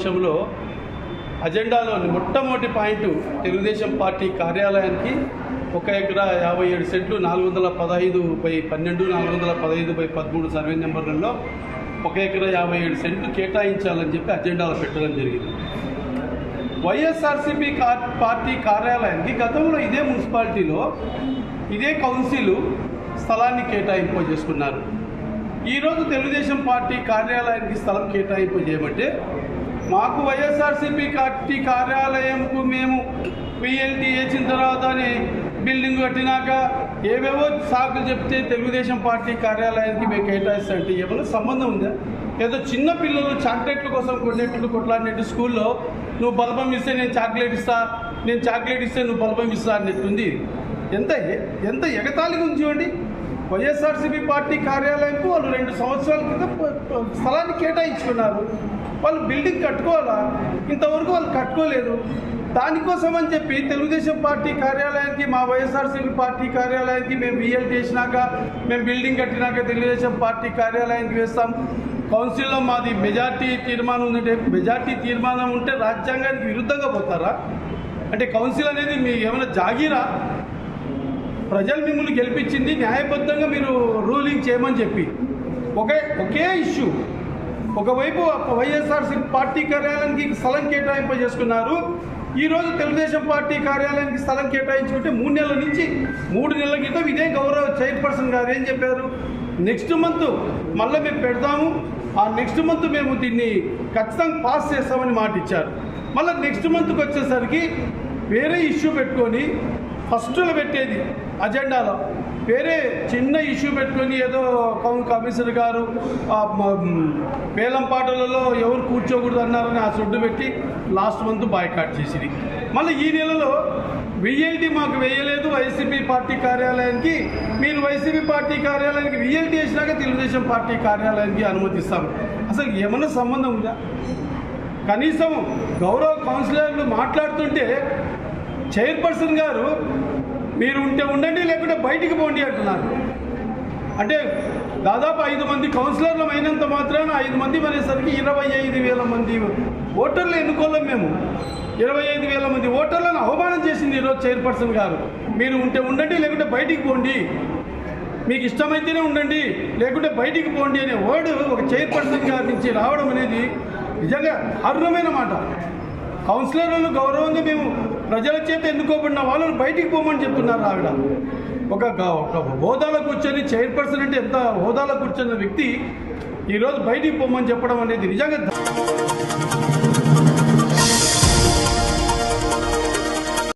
సమావేశంలో అజెండాలోని మొట్టమొదటి point Telugu Desam party కార్యాలయానికి ఒక ఎకరా యాభై ఏడు సెంట్లు నాలుగు వందల పదహైదు బై పన్నెండు నాలుగు వందల పదహైదు బై పదమూడు సర్వే నెంబర్లలో ఒక ఎకరా యాభై ఏడు సెంట్లు కేటాయించాలని చెప్పి అజెండాలో పెట్టడం జరిగింది. వైఎస్ఆర్సీపీ కా- పార్టీ కార్యాలయానికి గతంలో ఇదే మున్సిపాలిటీలో ఇదే కౌన్సిల్ స్థలాన్ని కేటాయింపు చేసుకున్నారు. ఈరోజు తెలుగుదేశం పార్టీ కార్యాలయానికి స్థలం కేటాయింపు చేయమంటే మాకు వైఎస్ఆర్సీపీ పార్టీ కార్యాలయంకు మేము పిఎల్టీ వేసిన తర్వాత బిల్డింగ్ కట్టినాక ఏవేవో సాకులు చెప్తే తెలుగుదేశం పార్టీ కార్యాలయానికి మేము కేటాయిస్తా అంటే ఏమైనా సంబంధం ఉందా? ఏదో చిన్న పిల్లలు చాక్లెట్ల కోసం కొట్టేట్లు కొట్లాడినట్టు స్కూల్లో నువ్వు బల్బం ఇస్తే నేను చాక్లెట్ ఇస్తా నేను చాక్లెట్ ఇస్తే నువ్వు బల్బం ఇస్తా అన్నట్టుంది. ఎంత ఎంత ఎగతాళి గురించి చూడండి వైఎస్ఆర్సీపీ పార్టీ కార్యాలయంకు వాళ్ళు రెండు సంవత్సరాల క్రితం స్థలాన్ని కేటాయించుకున్నారు. వాళ్ళు బిల్డింగ్ కట్టుకోవాలా? ఇంతవరకు వాళ్ళు కట్టుకోలేదు. దానికోసం అని చెప్పి తెలుగుదేశం పార్టీ కార్యాలయానికి మా వైఎస్ఆర్సీపీ పార్టీ కార్యాలయానికి మేము బిఎల్ చేసినాక మేము బిల్డింగ్ కట్టినాక తెలుగుదేశం పార్టీ కార్యాలయానికి వేస్తాం. కౌన్సిల్లో మాది మెజార్టీ తీర్మానం ఉందంటే మెజార్టీ తీర్మానం ఉంటే రాజ్యాంగానికి విరుద్ధంగా పోతారా? అంటే కౌన్సిల్ అనేది మీ ఏమైనా జాగీరా? ప్రజలు మిమ్మల్ని గెలిపించింది న్యాయబద్ధంగా మీరు రూలింగ్ చేయమని చెప్పి. Okay okay issue. ఒకవైపు వైఎస్ఆర్సీ పార్టీ కార్యాలయానికి స్థలం కేటాయింప చేసుకున్నారు ఈరోజు తెలుగుదేశం పార్టీ కార్యాలయానికి స్థలం కేటాయించుకుంటే మూడు నెలల నుంచి మూడు నెలల క్రితం ఇదే గౌరవ చైర్పర్సన్ గారు ఏం చెప్పారు? నెక్స్ట్ మంత్ మళ్ళీ మేము పెడతాము. ఆ నెక్స్ట్ మంత్ మేము దీన్ని ఖచ్చితంగా పాస్ చేస్తామని మాట ఇచ్చారు. మళ్ళీ నెక్స్ట్ మంత్కి వచ్చేసరికి వేరే ఇష్యూ పెట్టుకొని ఫస్ట్లో పెట్టేది అజెండాలో. వేరే చిన్న ఇష్యూ పెట్టుకొని ఏదో కౌన్ కమిషనర్ గారు పేలంపాటలలో ఎవరు కూర్చోకూడదు అన్నారని ఆ సొడ్డు పెట్టి లాస్ట్ మంత్ బాయ్కాట్ చేసింది మళ్ళీ ఈ నెలలో విఎల్టీ మాకు వేయలేదు వైసీపీ పార్టీ కార్యాలయానికి. మీరు వైసీపీ పార్టీ కార్యాలయానికి విఎల్టీ వేసినాక తెలుగుదేశం పార్టీ కార్యాలయానికి అనుమతిస్తాం అసలు ఏమన్నా సంబంధం ఉందా? కనీసం గౌరవ కౌన్సిలర్లు మాట్లాడుతుంటే చైర్పర్సన్ గారు మీరు ఉంటే ఉండండి లేకుంటే బయటికి పోండి అంటున్నారు. అంటే దాదాపు ఐదు మంది కౌన్సిలర్లు అయినంత మాత్రాన ఐదు మంది అనేసరికి ఇరవై ఐదు వేల మంది ఓటర్లు ఎన్నుకోలేం మేము. ఇరవై ఐదు వేల మంది ఓటర్లను అవమానం చేసింది ఈరోజు చైర్పర్సన్ గారు. మీరు ఉంటే ఉండండి లేకుంటే బయటికి పోండి. మీకు ఇష్టమైతేనే ఉండండి లేకుంటే బయటికి పోండి అనే వర్డ్ ఒక చైర్పర్సన్ గారి నుంచి రావడం అనేది నిజంగా అరుణమైన మాట. కౌన్సిలర్లను గౌరవంగా మేము ప్రజల చేత ఎన్నుకోబడిన వాళ్ళని బయటికి పోమని చెప్తున్నారు ఆవిడ. ఒక హోదాలో కూర్చొని చైర్పర్సన్ అంటే ఎంత హోదాలో కూర్చున్న వ్యక్తి ఈరోజు బయటికి పోమని చెప్పడం అనేది నిజంగా